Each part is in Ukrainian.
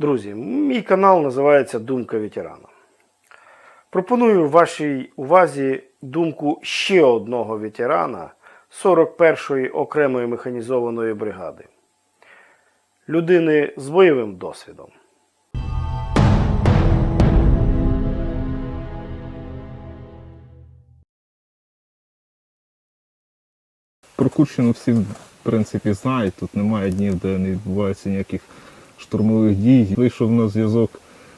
Друзі, мій канал називається Думка ветерана. Пропоную вашій увазі думку ще одного ветерана 41-ї окремої механізованої бригади. Людини з бойовим досвідом. Про Курщину всі, в принципі, знають. Тут немає днів, де не відбувається ніяких штурмових дій. Вийшов на зв'язок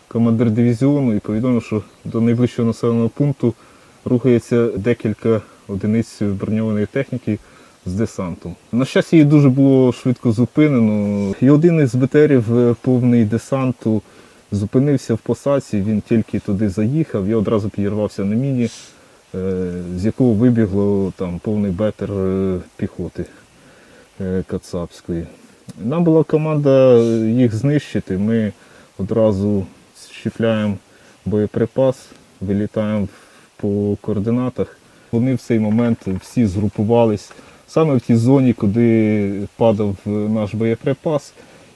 командир дивізіону і повідомив, що до найближчого населеного пункту рухається декілька одиниць броньованої техніки з десантом. На щастя, її дуже було швидко зупинено. І один із БТРів е, повний десанту зупинився в посадці, він тільки туди заїхав, я одразу підірвався на міні е, з якого вибігло там повний бетер е, піхоти кацапської. Нам була команда їх знищити. Ми одразу щіпляємо боєприпас, вилітаємо по координатах. Вони в цей момент всі згрупувались саме в тій зоні, куди падав наш боєприпас.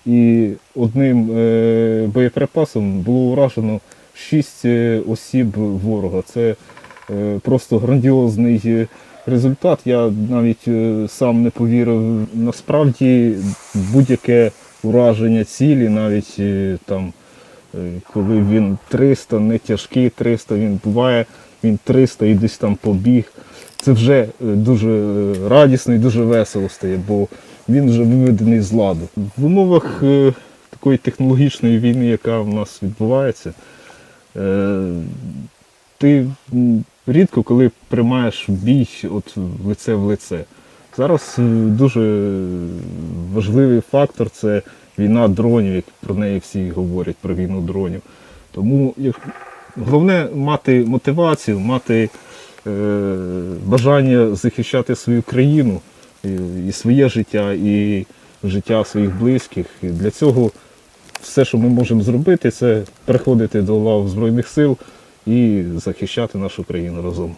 І одним е, боєприпасом було уражено шість е, осіб ворога. Це е, просто грандіозний результат. Я навіть е, сам не повірив. Насправді будь-яке ураження цілі, навіть е, там, е, коли він 300, не тяжкий 300, він буває, він 300 і десь там побіг. Це вже дуже радісно і дуже весело стає, бо він вже виведений з ладу. В умовах такої технологічної війни, яка в нас відбувається, ти рідко коли приймаєш бій от лице в лице. Зараз е, дуже важливий фактор це війна дронів, як про неї всі говорять про війну дронів. Тому головне мати мотивацію, мати е, бажання захищати свою країну і, і своє життя, і життя своїх близьких. І для цього все, що ми можемо зробити, це приходити до лав Збройних сил і захищати нашу країну разом.